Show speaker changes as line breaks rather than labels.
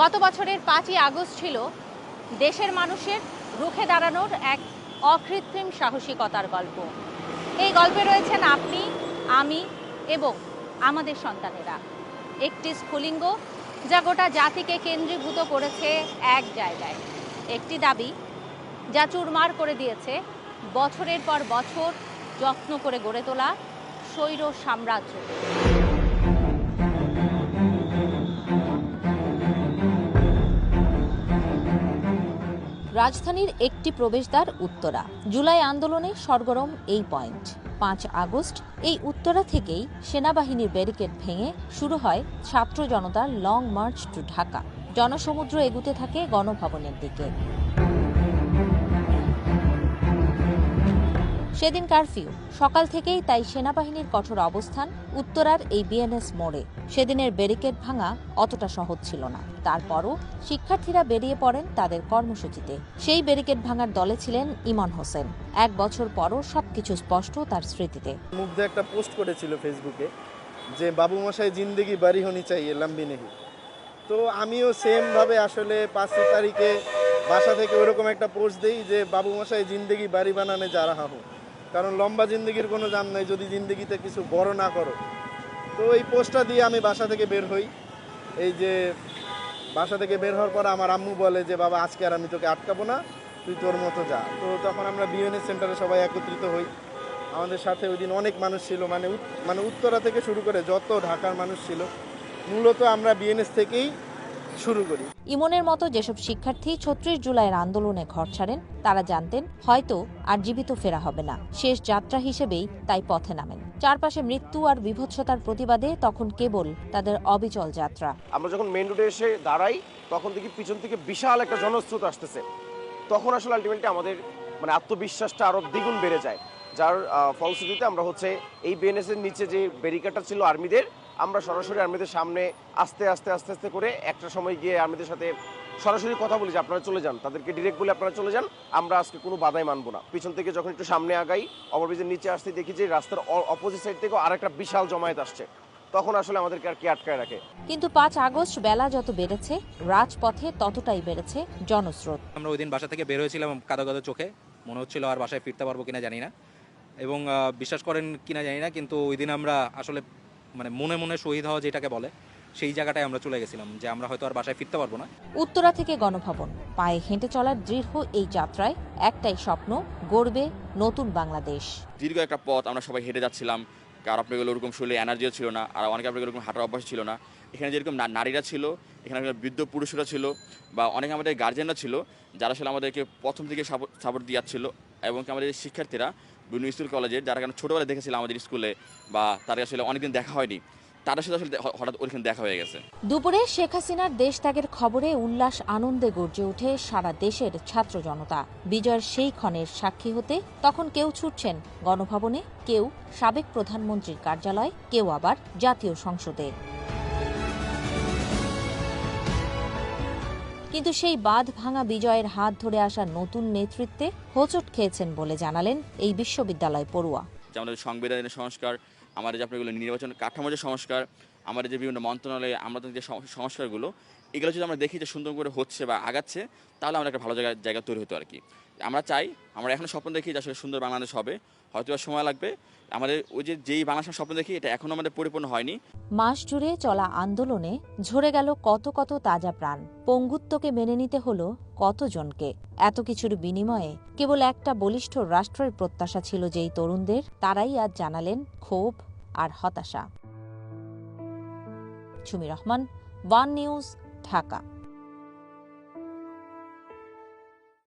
গত বছরের পাঁচই আগস্ট ছিল দেশের মানুষের রুখে দাঁড়ানোর এক অকৃত্রিম সাহসিকতার গল্প। এই গল্পে রয়েছেন আপনি, আমি এবং আমাদের সন্তানেরা। একটি স্ফুলিঙ্গ যা গোটা জাতিকে কেন্দ্রীভূত করেছে এক জায়গায়। একটি দাবি যা চুরমার করে দিয়েছে বছরের পর বছর যত্ন করে গড়ে তোলা স্বৈর সাম্রাজ্য। রাজধানীর একটি প্রবেশদ্বার উত্তরা। জুলাই আন্দোলনে সরগরম এই পয়েন্ট। পাঁচ আগস্ট এই উত্তরা থেকেই সেনাবাহিনীর ব্যারিকেড ভেঙে শুরু হয় ছাত্র জনতার লং মার্চ টু ঢাকা। জনসমুদ্র এগুতে থাকে গণভবনের দিকে। সেদিন কারফিউ। সকাল থেকেই তাই সেনাবাহিনীর কঠোর অবস্থান, উত্তরার এই বিএনএস মোড়ে। সেদিনের ব্যারিকেড ভাঙা অতটা সহজ ছিল না। তারপরও শিক্ষার্থীরা বেরিয়ে পড়েন তাদের কর্মসূচিতে। সেই ব্যারিকেড ভাঙার দলে ছিলেন ইমন হোসেন। এক বছর পরও সবকিছু স্পষ্ট তার স্মৃতিতে।
মুগ্ধ একটা পোস্ট করেছিল ফেসবুকে যে, বাবু মশাই, জিন্দেগি বাড়ি হনি চাই লম্বি নেহি। তো আমিও সেমভাবে আসলে পাঁচই তারিখে বাসা থেকে ওরকম একটা পোস্ট দিই যে, বাবু মশাই, জিন্দেগি বাড়ি বানানে যা রাহা হো। কারণ লম্বা জিন্দগির কোনো জাম নাই, যদি জিন্দগিতে কিছু বড় না করো। তো এই পোস্টটা দিয়ে আমি বাসা থেকে বের হই। এই যে বাসা থেকে বের হওয়ার পর আমার আম্মু বলে যে, বাবা, আজকে আর আমি তোকে আটকাবো না, তুই তোর মতো যা। তো তখন আমরা বিএনএস সেন্টারে সবাই একত্রিত হই। আমাদের সাথে ওই দিন অনেক মানুষ ছিল মানে মানে উত্তরা থেকে শুরু করে যত ঢাকার মানুষ ছিল। মূলত আমরা বিএনএস থেকেই শুরু করি।
ইমনের মতো যেসব শিক্ষার্থী ছত্রিশ জুলাইয়ের আন্দোলনে ঘর ছাড়েন তারা জানতেন হয়তো আর জীবিত ফেরা হবে না। শেষ যাত্রা হিসেবেই তাই পথে নামেন। চারপাশে মৃত্যু আর বিভৎসতার প্রতিবাদে তখন কেবল তাদের অবিচল যাত্রা।
আমরা যখন মেন রোডে এসে দাঁড়াই তখন দেখি পিছন থেকে বিশাল একটা জনস্রোত আসতেছে। তখন আসলে আলটিমেটলি আমাদের মানে আত্মবিশ্বাসটা আরও দ্বিগুণ বেড়ে যায়। যার ফলশ্রুতিতে আমরা হচ্ছে এই বিএনএস এর নিচে যে ব্যারিকেডটা ছিল আর্মিদের আমরা সরাসরি আর্মিদের সামনে আস্তে আস্তে আস্তে আস্তে করে একটা সময় গিয়ে আর্মিদের সাথে সরাসরি কথা বলি যে আপনারা চলে যান। তাদেরকে ডিরেক্ট বলে আপনারা চলে যান। আমরা আজকে কোনো বাধাই মানবো না। পিছন থেকে যখন একটু সামনে আগাই ওভারব্রিজের নিচে আসতে দেখি যে রাস্তার অপোজিট সাইড থেকেও আরেকটা বিশাল জমায়েত আসছে। তখন আসলে আমাদেরকে আর কি আটকায় রাখে?
কিন্তু পাঁচ আগস্ট বেলা যত বেড়েছে রাজপথে ততটাই বেড়েছে জনস্রোত।
আমরা ওই দিন বাসা থেকে বের হয়েছিলাম কাদো কাদো চোখে। মনে হচ্ছিল আর বাসায় ফিরতে পারব কিনা জানি না। এবং বিশ্বাস করেন কিনা জানি না কিন্তু ওই দিন আমরা আসলে মানে মনে মনে শহীদ হওয়া যেটাকে বলে সেই জায়গাটায় আমরা চলে গেছিলাম যে আমরা হয়তো আর বাসায় ফিরতে পারব না।
উত্তরা থেকে গণভবন পায়ে হেঁটে চলার দৃঢ় এই যাত্রায় একটাই স্বপ্ন গড়বে নতুন বাংলাদেশ।
দীর্ঘ একটা পথ আমরা সবাই হেঁটে যাচ্ছিলাম কার আপনার ওরকম শরীরে এনার্জিও ছিল না আর অনেকে আপনার ওরকম হাঁটার অভ্যাস ছিল না। এখানে যেরকম নারীরা ছিল এখানে বৃদ্ধ পুরুষরা ছিল বা অনেক আমাদের গার্জেনরা ছিল যারা আসলে আমাদেরকে প্রথম থেকে সাপোর্ট দিয়ে যাচ্ছিল এবং আমাদের শিক্ষার্থীরা বিভিন্ন স্কুল কলেজের যারা কেন ছোটোবেলায় দেখেছিল আমাদের স্কুলে বা তারা আসলে অনেকদিন দেখা হয়নি, তাদের সাথে আসলে হঠাৎ ওইখানে দেখা হয়ে গেছে।
দুপুরে শেখ হাসিনার দেশ ত্যাগের খবরে উল্লাস আনন্দে গর্জে ওঠে সারা দেশের ছাত্র জনতা। বিজয়ের সেই ক্ষণের সাক্ষী হতে তখন কেউ ছুটছেন গণভবনে, কেউ সাবেক প্রধানমন্ত্রীর কার্যালয়, কেউ আবার জাতীয় সংসদে। কিন্তু সেই বাঁধ ভাঙা বিজয়ের হাত ধরে আসা নতুন নেতৃত্বে হোচট খেয়েছেন বলে জানালেন এই বিশ্ববিদ্যালয় পড়ুয়া।
আমাদের সংবিধানের সংস্কার, আমাদের যে আপনার নির্বাচন কাঠামো যে সংস্কার, আমাদের যে বিভিন্ন মন্ত্রণালয়ে আমরা যে সংস্কারগুলো, এগুলো যদি আমরা দেখি যে সুন্দর করে হচ্ছে বা আগাচ্ছে, তাহলে আমরা একটা ভালো জায়গা জায়গা তৈরি হতো আর কি। আমরা চাই, আমরা এখন স্বপ্ন দেখি যে আসলে সুন্দর বাংলাদেশ হবে। হয়তো সময় লাগবে। আমাদের ওই যে, যেই বাংলাদেশের স্বপ্ন দেখি, এটা এখনও আমাদের পরিপূর্ণ হয়নি।
মাস জুড়ে চলা আন্দোলনে ঝরে গেল কত কত তাজা প্রাণ। পঙ্গুত্বকে মেনে নিতে হলো কতজনকে? এত কিছুর বিনিময়ে কেবল একটা বলিষ্ঠ রাষ্ট্রের প্রত্যাশা ছিল যেই তরুণদের, তারাই আজ জানালেন ক্ষোভ আর হতাশা। Chhumi Rahman, One News, Dhaka.